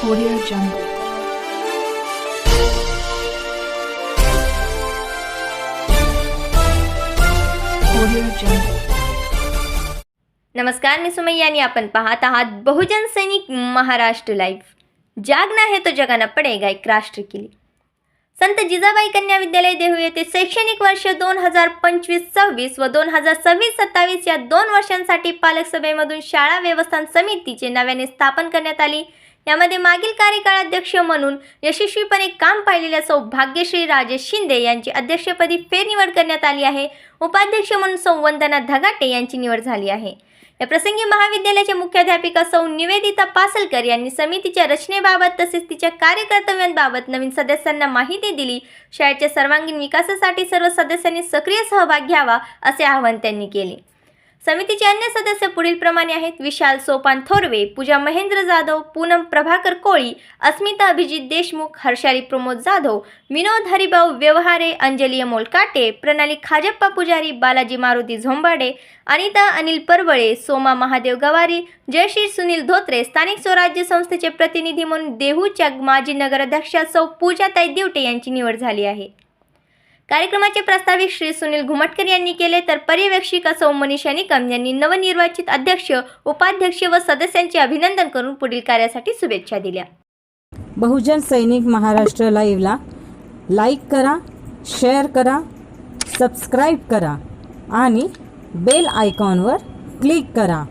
Audio Jungle. Audio Jungle. नमस्कार मी सुमय्या आणि आपण पाहत आहात बहुजन सैनिक महाराष्ट्र लाईव्ह जागना है तो जगाना पडेगा एक राष्ट्र केली संत जिजाबाई कन्या विद्यालय देहू येथे शैक्षणिक वर्ष दोन हजार पंचवीस सव्वीस व दोन हजार सव्वीस सत्तावीस या दोन वर्षांसाठी पालक सभेमधून शाळा व्यवस्थान समितीचे नव्याने स्थापन करण्यात आली यामध्ये मागील कार्यकाळ अध्यक्ष म्हणून यशस्वीपणे काम पाहिलेल्या सौ भाग्यश्री राजेश शिंदे यांची अध्यक्षपदी फेरनिवड करण्यात आली आहे. उपाध्यक्ष म्हणून सौ वंदना धगाटे यांची निवड झाली आहे. या प्रसंगी महाविद्यालयाच्या मुख्याध्यापिका सौ निवेदिता पासलकर यांनी समितीच्या रचनेबाबत तसेच तिच्या कार्यकर्तव्यांबाबत नवीन सदस्यांना माहिती दिली. शाळेच्या सर्वांगीण विकासासाठी सर्व सदस्यांनी सक्रिय सहभाग घ्यावा असे आवाहन त्यांनी केले. समितीचे अन्य सदस्य पुढीलप्रमाणे आहेत. विशाल सोपान थोरवे पूजा महेंद्र जाधव पूनम प्रभाकर कोळी अस्मिता अभिजित देशमुख हर्षाली प्रमोद जाधव विनोद हरिभाऊ व्यवहारे अंजली अमोल काटे प्रणाली खाजप्पा पुजारी बालाजी मारुती झोंबाडे अनिता अनिल परवळे सोमा महादेव गवारी जयश्री सुनील धोत्रे स्थानिक स्वराज्य संस्थेचे प्रतिनिधी म्हणून देहूच्या माजी नगराध्यक्षा सौ पूजाताई दिवटे यांची निवड झाली आहे. कार्यक्रमाचे प्रास्ताविक श्री सुनील घुमटकर यांनी केले तर पर्यवेक्षिका सौ मनीषा निकम यांनी नवनिर्वाचित अध्यक्ष उपाध्यक्ष व सदस्यांचे अभिनंदन करून पुढील कार्यासाठी शुभेच्छा दिल्या. बहुजन सैनिक महाराष्ट्र लाईव्हला लाईक करा शेअर करा सबस्क्राईब करा आणि बेल आयकॉनवर क्लिक करा.